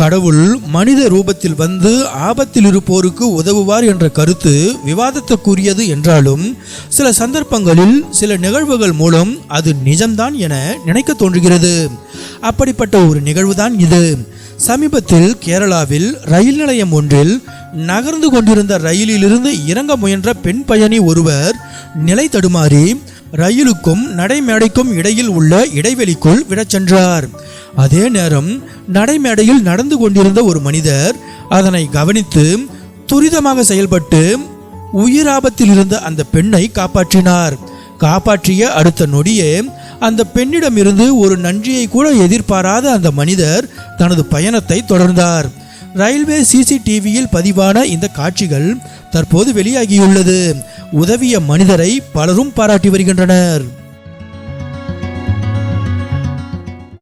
கடவுள் மனித ரூபத்தில் வந்து ஆபத்தில் இருப்போருக்கு உதவுவார் என்ற கருத்து விவாதத்துக்குரியது என்றாலும் சில சந்தர்ப்பங்களில் சில நிகழ்வுகள் மூலம் அது நிஜம்தான் என நினைக்க தோன்றுகிறது. அப்படிப்பட்ட ஒரு நிகழ்வுதான் இது. சமீபத்தில் கேரளாவில் ரயில் நிலையம் ஒன்றில் நகர்ந்து கொண்டிருந்த ரயிலிலிருந்து இறங்க முயன்ற பெண் பயணி ஒருவர் நிலை தடுமாறி ரயிலுக்கும் நடைமேடைக்கும் இடையில் உள்ள இடைவெளிக்குள் விடச் சென்றார். அதே நேரம் நடைமேடையில் நடந்து கொண்டிருந்த ஒரு மனிதர் அதனை கவனித்து துரிதமாக செயல்பட்டு உயிராபத்தில் இருந்த அந்த பெண்ணை காப்பாற்றினார். காப்பாற்றிய அடுத்த நொடியே அந்த பெண்ணிடமிருந்து ஒரு நன்றியை கூட எதிர்பாராத அந்த மனிதர் தனது பயணத்தை தொடர்ந்தார். ரயில்வே சிசிடிவியில் பதிவான இந்த காட்சிகள் தற்போது வெளியாகியுள்ளது. உதவிய மனிதரை பலரும் பாராட்டி வருகின்றனர்.